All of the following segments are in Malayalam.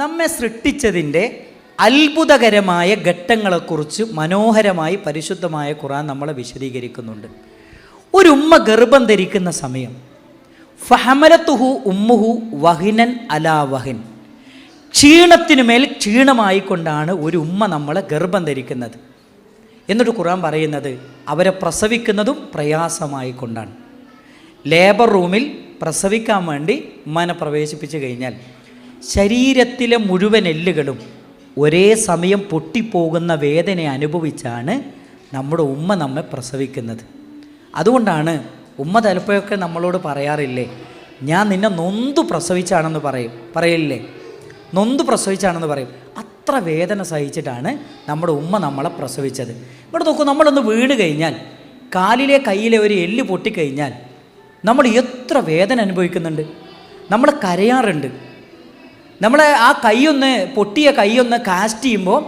നമ്മെ സൃഷ്ടിച്ചതിന്റെ അത്ഭുതകരമായ ഘട്ടങ്ങളെക്കുറിച്ച് മനോഹരമായി പരിശുദ്ധമായ ഖുറാൻ നമ്മളെ വിശദീകരിക്കുന്നുണ്ട്. ഒരു ഉമ്മ ഗർഭം ധരിക്കുന്ന സമയം ഫഹമലത്തുഹു ഉമ്മുഹു വഹിനൻ അലാ വഹിൻ. ക്ഷീണത്തിനുമേൽ ക്ഷീണമായിക്കൊണ്ടാണ് ഒരു ഉമ്മ നമ്മളെ ഗർഭം ധരിക്കുന്നത്. എന്നിട്ട് ഖുറാൻ പറയുന്നത് അവരെ പ്രസവിക്കുന്നതും പ്രയാസമായിക്കൊണ്ടാണ്. ലേബർ റൂമിൽ പ്രസവിക്കാൻ വേണ്ടി ഉമ്മനെ പ്രവേശിപ്പിച്ചു കഴിഞ്ഞാൽ ശരീരത്തിലെ മുഴുവൻ എല്ലുകളും ഒരേ സമയം പൊട്ടിപ്പോകുന്ന വേദന അനുഭവിച്ചാണ് നമ്മുടെ ഉമ്മ നമ്മെ പ്രസവിക്കുന്നത്. അതുകൊണ്ടാണ് ഉമ്മ തലപ്പയൊക്കെ നമ്മളോട് പറയാറില്ലേ ഞാൻ നിന്നെ നൊന്തു പ്രസവിച്ചാണെന്ന് പറയും. പറയില്ലേ നൊന്ത് പ്രസവിച്ചാണെന്ന് പറയും. അത്ര വേദന സഹിച്ചിട്ടാണ് നമ്മുടെ ഉമ്മ നമ്മളെ പ്രസവിച്ചത്. ഇവിടെ നോക്കൂ നമ്മളൊന്ന് വീണ് കഴിഞ്ഞാൽ കാലിലെ കയ്യിലെ ഒരു എല്ല് പൊട്ടിക്കഴിഞ്ഞാൽ നമ്മൾ എത്ര വേദന അനുഭവിക്കുന്നുണ്ട്? നമ്മൾ കരയാറുണ്ട്. നമ്മൾ ആ കൈയൊന്ന് പൊട്ടിയ കൈയൊന്ന് കാസ്റ്റ് ചെയ്യുമ്പോൾ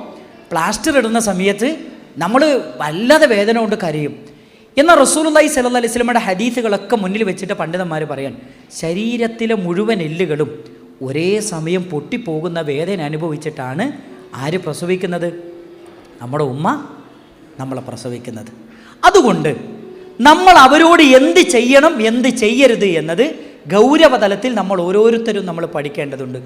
പ്ലാസ്റ്റർ ഇടുന്ന സമയത്ത് നമ്മൾ വല്ലാതെ വേദന കൊണ്ട് കരയും. എന്നാൽ റസൂലുള്ളാഹി സ്വല്ലല്ലാഹി അലൈഹി സ്വലമയുടെ ഹദീസുകളൊക്കെ മുന്നിൽ വെച്ചിട്ട് പണ്ഡിതന്മാർ പറയാൻ ശരീരത്തിലെ മുഴുവൻ എല്ലുകളും ഒരേ സമയം പൊട്ടിപ്പോകുന്ന വേദന അനുഭവിച്ചിട്ടാണ് ആര് പ്രസവിക്കുന്നത്? നമ്മുടെ ഉമ്മ നമ്മളെ പ്രസവിക്കുന്നത്. അതുകൊണ്ട് നമ്മൾ അവരോട് എന്ത് ചെയ്യണം എന്ത് ചെയ്യരുത് എന്നത് ഗൗരവതലത്തിൽ നമ്മൾ ഓരോരുത്തരും നമ്മൾ പഠിക്കേണ്ടതുണ്ട്.